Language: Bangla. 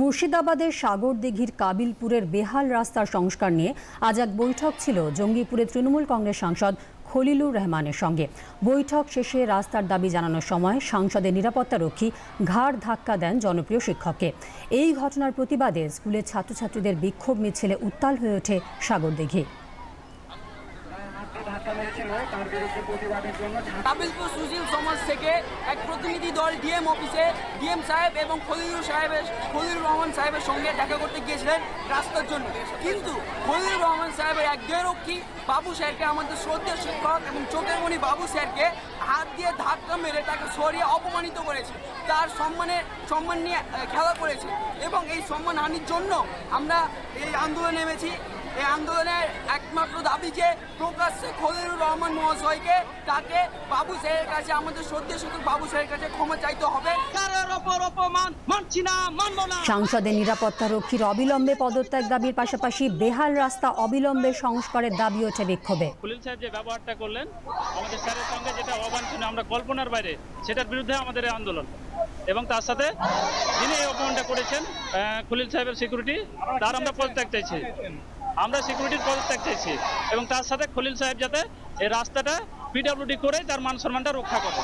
মুর্শিদাবাদের সাগর দিঘির কাবিলপুরের বেহাল রাস্তার সংস্কার নিয়ে আজ এক বৈঠক ছিল জঙ্গিপুরে তৃণমূল কংগ্রেস সাংসদ খলিলুর রহমানের সঙ্গে। বৈঠক শেষে রাস্তার দাবি জানানোর সময় সাংসদের নিরাপত্তারক্ষী ঘাড় ধাক্কা দেন জনপ্রিয় শিক্ষককে। এই ঘটনার প্রতিবাদে স্কুলের ছাত্রছাত্রীদের বিক্ষোভ মিছিলে উত্তাল হয়ে ওঠে সাগরদিঘি। কাবিলপুর সুশীল সমাজ থেকে এক প্রতিনিধি দল ডিএম অফিসে ডিএম সাহেব এবং খলিলুর সাহেবের, খলিলুর রহমান সাহেবের সঙ্গে দেখা করতে গিয়েছিলেন রাস্তার জন্য। কিন্তু খলিলুর রহমান সাহেবের এক দেহরক্ষী বাবু স্যারকে আমাদের শ্রদ্ধেয় শিক্ষক এবং চোখের মণি বাবু স্যারকে হাত দিয়ে ধাক্কা মেরে তাকে সরিয়ে অপমানিত করেছে। তার সম্মানে সম্মান নিয়ে খেলা করেছে। এবং এই সম্মান হানির জন্য আমরা এই আন্দোলনে নেমেছি। এই আন্দোলনের একমাত্র দাবি যে প্রকাশ্যে খলিলুর রহমান মহাশয়কে তাকে বাবু সাহেবের কাছে আমাদের শ্রদ্ধেয় শিক্ষক বাবু সাহেবের কাছে ক্ষমা চাইতে হবে। সাংসদের নিরাপত্তারক্ষীর অবিলম্বে পদত্যাগ দাবির পাশাপাশি বেহাল রাস্তা অবিলম্বে সংস্কারের দাবি ওঠে বিক্ষোভে। খলিল সাহেব যে ব্যবহারটা করলেন আমাদের স্যারের সঙ্গে যেটা অবাঞ্ছনীয় আমরা কল্পনার বাইরে সেটার বিরুদ্ধে আমাদের এই আন্দোলন। এবং তার সাথে যিনি এই অপমানটা করেছেন খলিল সাহেবের সিকিউরিটি তার আমরা পদত্যাগ চাইছি। আমরা সিকিউরিটির পদত্যাগ চাইছি। এবং তার সাথে খলিল সাহেব যাতে এই রাস্তাটা পিডাব্লিউডি করে তার মান সম্মানটা রক্ষা করে।